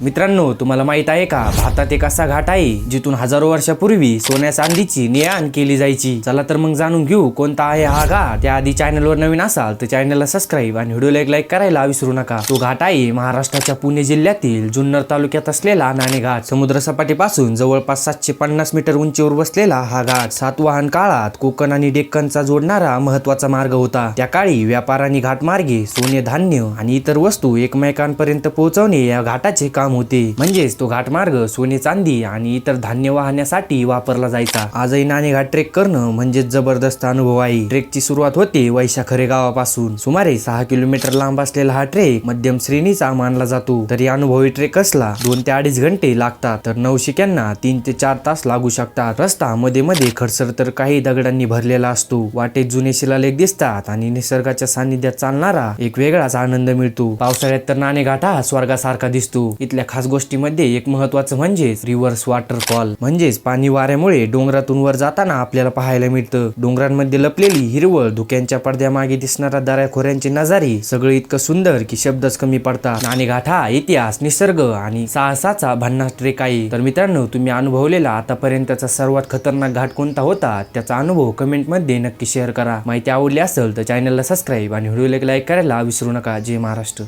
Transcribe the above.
मित्रांनो तुम्हाला माहीत आहे का? भारतात एक असा घाट आहे जिथून हजारो वर्षापूर्वी सोन्या चांदीची ने आण केली जायची. चला तर मग जाणून घेऊ कोणता आहे हा घाट. त्याआधी चॅनलवर नवीन असाल तर चॅनलला सबस्क्राईब आणि व्हिडिओला एक लाईक करायला विसरू नका. तो घाट आहे महाराष्ट्राच्या पुणे जिल्ह्यातील जुन्नर तालुक्यात असलेला नाणे घाट. समुद्र सपाटीपासून जवळपास सातशे पन्नास मीटर उंचीवर बसलेला हा घाट. सातवाहन काळात कोकण आणि डेक्कनचा जोडणारा महत्त्वाचा मार्ग होता. त्या काळी व्यापार आणि घाटमार्गे सोने धान्य आणि इतर वस्तू एकमेकांपर्यंत पोहोचवणे या घाटाचे काम होते. म्हणजेच तो घाटमार्ग सोने चांदी आणि इतर धान्य वाहण्यासाठी वापरला जायचा. आजही नाणे घाट ट्रेक करणं म्हणजेच जबरदस्त अनुभव आहे. ट्रेकची सुरुवात होते वैशाखरे गावापासून. सुमारे सहा किलोमीटर लांब असलेला हा ट्रेक मध्यम श्रेणीचा मानला जातो. तरी अनुभवी ट्रेक असला दोन ते अडीच घंटे लागतात. तर नवशिक्यांना तीन ते चार तास लागू शकतात. रस्ता मध्ये मध्ये खडसर तर काही दगडांनी भरलेला असतो. वाटेत जुने शिलालेख दिसतात आणि निसर्गाच्या सानिध्यात चालणारा एक वेगळाच आनंद मिळतो. पावसाळ्यात तर नाणेघाट हा स्वर्गासारखा दिसतो. इथल्या खास गोष्टीमध्ये एक महत्वाचं म्हणजेच रिव्हर्स वॉटरफॉल म्हणजेच पाणी वाऱ्यामुळे डोंगरातून वर जाताना आपल्याला पाहायला मिळतं. डोंगरांमध्ये लपलेली हिरवळ धुक्यांच्या पडद्यामागे दिसणारा दऱ्याखोऱ्यांचे नजारे सगळं इतकं सुंदर की शब्दच कमी पडतात. नाणेघाट हा इतिहास निसर्ग आणि साहसाचा भन्नाट ट्रेक आहे. तर मित्रांनो तुम्ही अनुभवलेला आतापर्यंतचा सर्वात खतरनाक घाट कोणता होता? त्याचा अनुभव कमेंटमध्ये नक्की शेअर करा. माहिती आवडली असेल तर चॅनलला सबस्क्राईब आणि व्हिडिओला लाईक करायला विसरू नका. जय महाराष्ट्र.